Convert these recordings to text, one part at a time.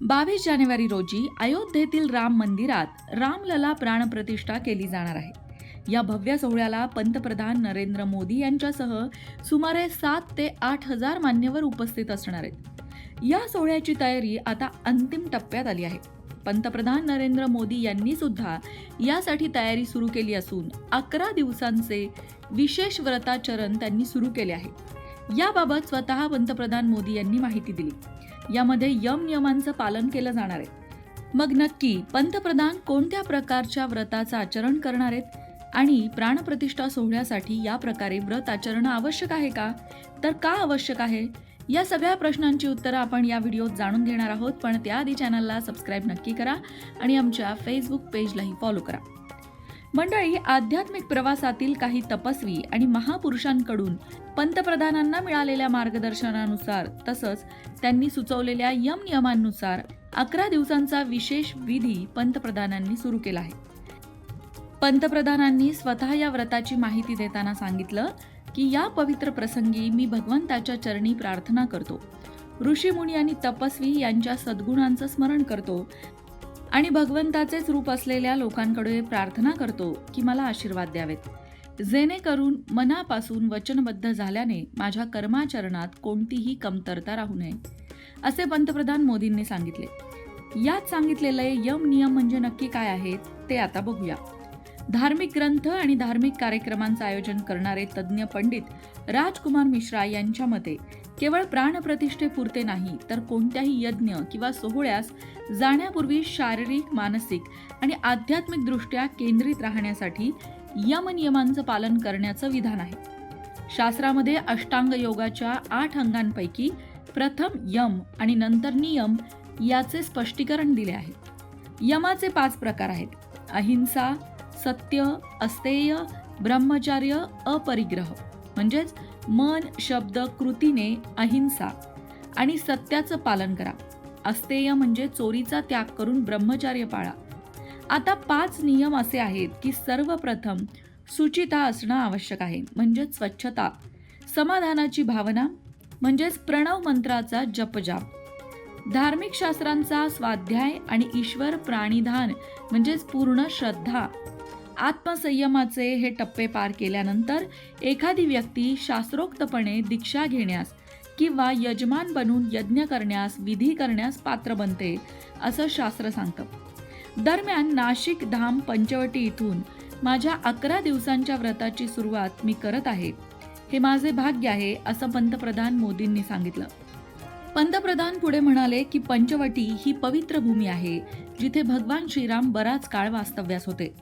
बावीस जानेवारी रोजी अयोध्येतील राम मंदिरात रामलला प्राणप्रतिष्ठा केली जाणार आहे. या भव्य सोहळ्याला पंतप्रधान नरेंद्र मोदी यांच्यासह सुमारे सात ते आठ हजार मान्यवर उपस्थित असणार आहेत. या सोहळ्याची तयारी आता अंतिम टप्प्यात आली आहे. पंतप्रधान नरेंद्र मोदी यांनी सुद्धा यासाठी तयारी सुरू केली असून अकरा दिवसांचे विशेष व्रताचरण त्यांनी सुरू केले आहे. याबाबत स्वतः पंतप्रधान मोदी यांनी माहिती दिली. यामध्ये यम नियमांचं पालन केलं जाणार आहे. मग नक्की पंतप्रधान कोणत्या प्रकारच्या व्रताचं आचरण करणार आहेत? आणि प्राणप्रतिष्ठा सोहळ्यासाठी या प्रकारे व्रत आचरणं आवश्यक आहे का? तर का आवश्यक आहे? या सगळ्या प्रश्नांची उत्तरं आपण या व्हिडिओत जाणून घेणार आहोत. पण त्याआधी चॅनलला सबस्क्राईब नक्की करा आणि आमच्या फेसबुक पेजलाही फॉलो करा. मंडळी आध्यात्मिक प्रवासातील काही तपस्वी आणि महापुरुषांकडून पंतप्रधानांना मिळालेल्या मार्गदर्शनानुसार तसंच त्यांनी सुचवलेल्या यम नियमांनुसार अकरा दिवसांचा विशेष विधी पंतप्रधानांनी सुरू केला आहे. पंतप्रधानांनी स्वतः या व्रताची माहिती देताना सांगितलं की या पवित्र प्रसंगी मी भगवंताच्या चरणी प्रार्थना करतो. ऋषीमुनी आणि तपस्वी यांच्या सद्गुणांचं स्मरण करतो. आणि भगवंताचेच रूप असलेल्या लोकांकडे प्रार्थना करतो की मला आशीर्वाद द्यावेत. जेणेकरून मनापासून वचनबद्ध झाल्याने माझ्या कर्माचरणात कोणतीही कमतरता राहू नये असे पंतप्रधान मोदींनी सांगितले. यात सांगितलेले यम नियम म्हणजे नक्की काय आहेत ते आता बघूया. धार्मिक ग्रंथ आणि धार्मिक कार्यक्रमांचं आयोजन करणारे तज्ज्ञ पंडित राजकुमार मिश्रा यांच्या मते केवळ प्राणप्रतिष्ठेपुरते नाही तर कोणत्याही यज्ञ किंवा सोहळ्यास जाण्यापूर्वी शारीरिक मानसिक आणि आध्यात्मिकदृष्ट्या केंद्रित राहण्यासाठी यम नियमांचं पालन करण्याचं विधान आहे. शास्त्रामध्ये अष्टांग योगाच्या आठ अंगांपैकी प्रथम यम आणि नंतर नियम याचे स्पष्टीकरण दिले आहे. यमाचे पाच प्रकार आहेत. अहिंसा सत्य अस्तेय ब्रह्मचार्य अपरिग्रह. म्हणजेच मन शब्द कृतीने अहिंसा आणि सत्याचं पालन करा. अस्तेय म्हणजे चोरीचा त्याग करून ब्रह्मचार्य पाळा. आता पाच नियम असे आहेत की सर्वप्रथम सुचिता असणं आवश्यक आहे म्हणजेच स्वच्छता. समाधानाची भावना म्हणजेच प्रणव मंत्राचा जपजाप. धार्मिक शास्त्रांचा स्वाध्याय आणि ईश्वर प्राणिधान म्हणजेच पूर्ण श्रद्धा आत्मसंयमाचे हे टप्पे पार केल्यानंतर एखादी व्यक्ती शास्त्रोक्तपणे दीक्षा घेण्यास किंवा यजमान बनून यज्ञ करण्यास विधी करण्यास पात्र बनते असं शास्त्र सांगतं. दरम्यान नाशिक धाम पंचवटी इथून माझ्या अकरा दिवसांच्या व्रताची सुरुवात मी करत आहे. हे माझे भाग्य आहे असं पंतप्रधान मोदींनी सांगितलं. पंतप्रधान पुढे म्हणाले की पंचवटी ही पवित्र भूमी आहे जिथे भगवान श्रीराम बराच काळ वास्तव्यास होते.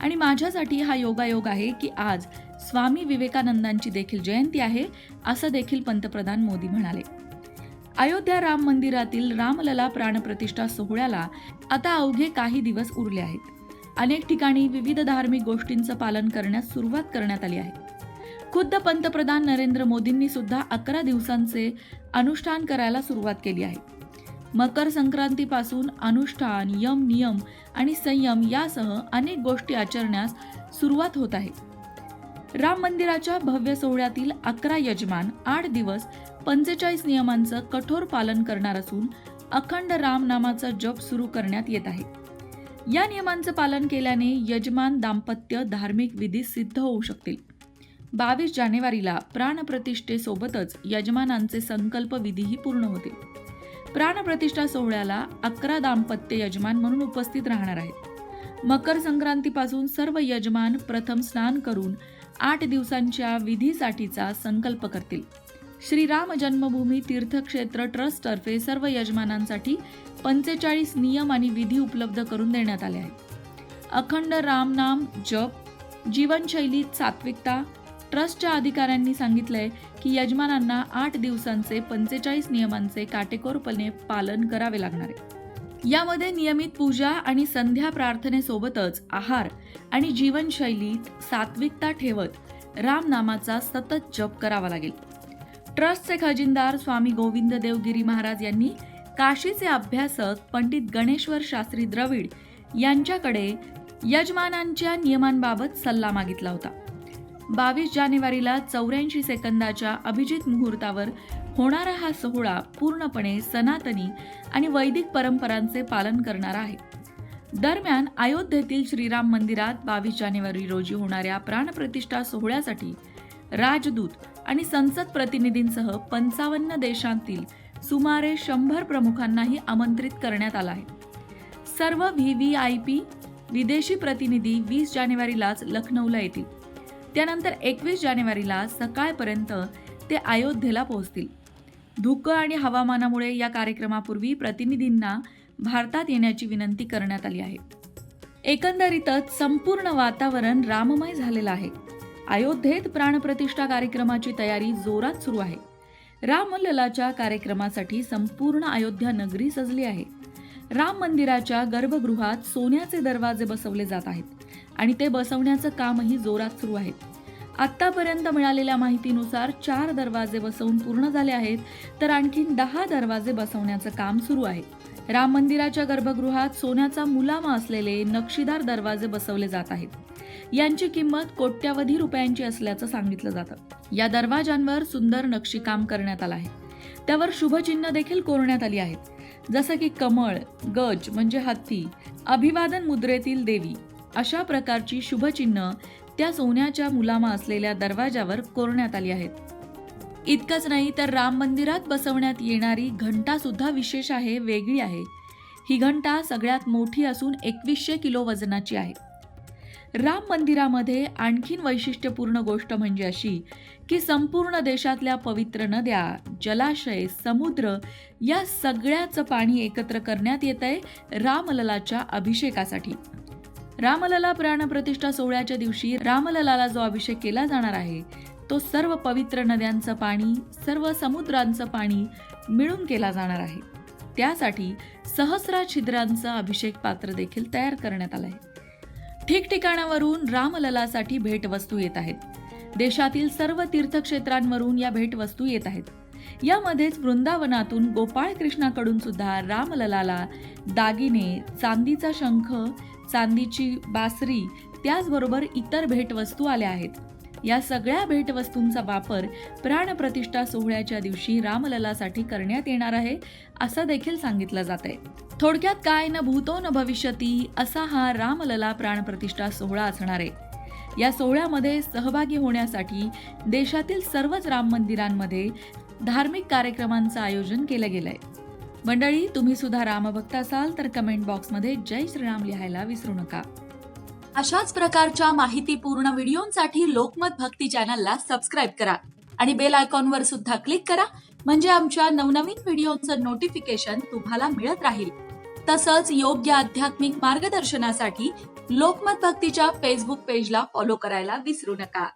आणि माझ्यासाठी हा योगायोग आहे की आज स्वामी विवेकानंदांची देखील जयंती आहे असं देखील पंतप्रधान मोदी म्हणाले. अयोध्या राम मंदिरातील रामलला प्राणप्रतिष्ठा सोहळ्याला आता अवघे काही दिवस उरले आहेत. अनेक ठिकाणी विविध धार्मिक गोष्टींचं पालन करण्यास सुरुवात करण्यात आली आहे. खुद्द पंतप्रधान नरेंद्र मोदींनी सुद्धा अकरा दिवसांचे अनुष्ठान करायला सुरुवात केली आहे. मकर संक्रांतीपासून अनुष्ठान यम नियम आणि संयम यासह अनेक गोष्टी आचरण्यास सुरुवात होत आहे. राम मंदिराच्या भव्य सोहळ्यातील अकरा यजमान आठ दिवस पंचेचाळीस नियमांचं कठोर पालन करणार असून अखंड रामनामाचा जप सुरू करण्यात येत आहे. या नियमांचं पालन केल्याने यजमान दाम्पत्य धार्मिक विधी सिद्ध होऊ शकतील. बावीस जानेवारीला प्राणप्रतिष्ठेसोबतच यजमानांचे संकल्प विधीही पूर्ण होतील. प्राणप्रतिष्ठा सोहळ्याला अकरा दाम्पत्य यजमान म्हणून उपस्थित राहणार आहेत. मकर संक्रांतीपासून सर्व यजमान प्रथम स्नान करून आठ दिवसांच्या विधीसाठीचा संकल्प करतील. श्रीराम जन्मभूमी तीर्थक्षेत्र ट्रस्टतर्फे सर्व यजमानांसाठी पंचेचाळीस नियम आणि विधी उपलब्ध करून देण्यात आले आहेत. अखंड रामनाम जप जीवनशैलीत सात्विकता ट्रस्टच्या अधिकाऱ्यांनी सांगितलंय की यजमानांना आठ दिवसांचे पंचेचाळीस नियमांचे काटेकोरपणे पालन करावे लागणार आहे. यामध्ये नियमित पूजा आणि संध्या प्रार्थनेसोबतच आहार आणि जीवनशैलीत सात्विकता ठेवत रामनामाचा सतत जप करावा लागेल. ट्रस्टचे खजिनदार स्वामी गोविंद देवगिरी महाराज यांनी काशीचे अभ्यासक पंडित गणेश्वर शास्त्री द्रविड यांच्याकडे यजमानांच्या नियमांबाबत सल्ला मागितला होता. बावीस जानेवारीला चौऱ्याऐंशी सेकंदाच्या अभिजित मुहूर्तावर होणारा हा सोहळा पूर्णपणे सनातनी आणि वैदिक परंपरांचे पालन करणारा आहे. दरम्यान अयोध्येतील श्रीराम मंदिरात बावीस जानेवारी रोजी होणाऱ्या प्राणप्रतिष्ठा सोहळ्यासाठी राजदूत आणि संसद प्रतिनिधींसह पंचावन्न देशांतील सुमारे शंभर प्रमुखांनाही आमंत्रित करण्यात आलं आहे. सर्व व्ही व्ही आय पी विदेशी प्रतिनिधी वीस जानेवारीलाच लखनौला येतील. त्यानंतर एकवीस जानेवारीला सकाळपर्यंत ते अयोध्येला पोहोचतील. धुकं आणि हवामानामुळे या कार्यक्रमापूर्वी प्रतिनिधींना भारतात येण्याची विनंती करण्यात आली आहे. एकंदरीतच संपूर्ण वातावरण राममय झालेलं आहे. अयोध्येत प्राणप्रतिष्ठा कार्यक्रमाची तयारी जोरात सुरू आहे. रामललाच्या कार्यक्रमासाठी संपूर्ण अयोध्या नगरी सजली आहे. राम मंदिराच्या गर्भगृहात सोन्याचे दरवाजे बसवले जात आहेत. आणि ते बसवण्याचं कामही जोरात सुरू आहे आत्तापर्यंत मिळालेल्या माहितीनुसार चार दरवाजे बसवून पूर्ण झाले आहेत तर आणखीन दहा दरवाजे बसवण्याचं काम सुरू आहे. राम मंदिराच्या गर्भगृहात सोन्याचा मुलामा असलेले नक्षीदार दरवाजे बसवले जात आहेत. यांची किंमत कोट्यावधी रुपयांची असल्याचं सांगितलं जातं. या दरवाजांवर सुंदर नक्षीकाम करण्यात आलं आहे. त्यावर शुभचिन्ह देखील कोरण्यात आली आहेत. जसं की कमळ गज म्हणजे हत्ती अभिवादन मुद्रेतील देवी अशा प्रकारची शुभचिन्ह त्या सोन्याच्या मुलामा असलेल्या दरवाजावर कोरण्यात आली आहेत. इतकंच नाही तर राम मंदिरात बसवण्यात येणारी घंटा सुद्धा विशेष आहे वेगळी आहे. ही घंटा सगळ्यात मोठी असून एकवीसशे किलो वजनाची आहे. राम मंदिरामध्ये आणखीन वैशिष्ट्यपूर्ण गोष्ट म्हणजे अशी की संपूर्ण देशातल्या पवित्र नद्या जलाशय समुद्र या सगळ्याचं पाणी एकत्र करण्यात येत आहे रामललाच्या अभिषेकासाठी. रामलला प्राणप्रतिष्ठा सोहळ्याच्या दिवशी रामललाला जो अभिषेक केला जाणार आहे तो सर्व पवित्र नद्यांचं पाणी सर्व समुद्रांचं पाणी मिळून केला जाणार आहे. त्यासाठी सहस्रा छिद्रांचा अभिषेक पात्र देखील तयार करण्यात आलं आहे ठिकठिकाणावरून रामललासाठी भेटवस्तू येत आहेत. देशातील सर्व तीर्थक्षेत्रांवरून या भेटवस्तू येत आहेत. यामध्येच वृंदावनातून गोपाळ कृष्णाकडून सुद्धा रामललाला दागिने चांदीचा शंख चांदीची बासरी त्याचबरोबर इतर भेटवस्तू आल्या आहेत. या सगळ्या भेटवस्तूंचा वापर प्राणप्रतिष्ठा सोहळ्याच्या दिवशी रामललासाठी करण्यात येणार आहे असं देखील सांगितलं जात आहे थोडक्यात काय न भूतो न भविष्यती असा हा रामलला प्राणप्रतिष्ठा सोहळा असणार आहे. या सोहळ्यामध्ये सहभागी होण्यासाठी देशातील सर्वच राम मंदिरांमध्ये धार्मिक कार्यक्रमांचं आयोजन केलं गेलंय. मंडळी तुम्ही सुद्धा रामभक्त असाल तर कमेंट बॉक्समध्ये जय श्रीराम लिहायला विसरू नका. अशाच प्रकारच्या माहितीपूर्ण व्हिडिओंसाठी लोकमत भक्ती चॅनलला सबस्क्राईब करा आणि बेल आयकॉनवर सुद्धा क्लिक करा म्हणजे आमच्या नवनवीन व्हिडिओचं नोटिफिकेशन तुम्हाला मिळत राहील. तसंच योग्य आध्यात्मिक मार्गदर्शनासाठी लोकमत भक्तीच्या फेसबुक पेजला फॉलो करायला विसरू नका.